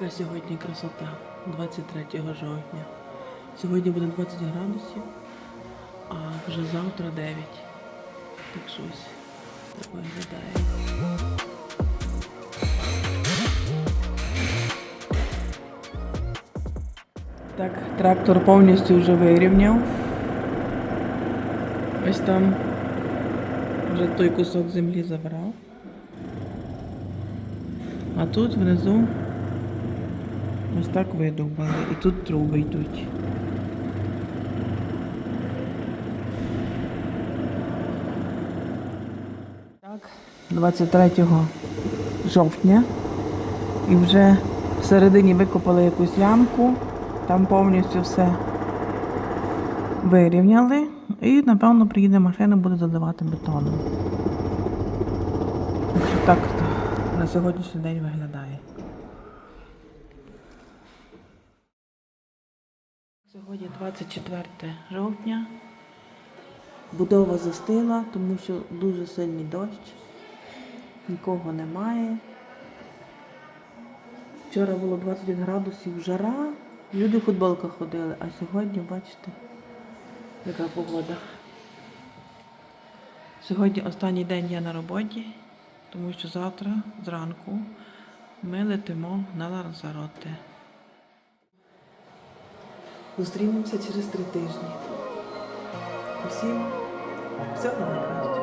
Яка сьогодні красота 23 жовтня. Сьогодні буде 20 градусів, а вже завтра 9. Так щось так виглядає. Так, трактор повністю вже вирівняв. Ось там вже той кусок землі забрав. А тут внизу ось так видовбали. І тут труби йдуть. Так, 23 жовтня. І вже всередині викопали якусь ямку, там повністю все вирівняли. І, напевно, приїде машина, буде заливати бетоном. Так так на сьогоднішній день виглядає. Сьогодні 24 жовтня. Будова застила, тому що дуже сильний дощ. Нікого немає. Вчора було 20 градусів жара, люди в футболках ходили, а сьогодні, бачите, яка погода. Сьогодні останній день я на роботі, тому що завтра зранку ми летимо на Ланзароте. Зустрінемося через три тижні. Усім всього найкращого.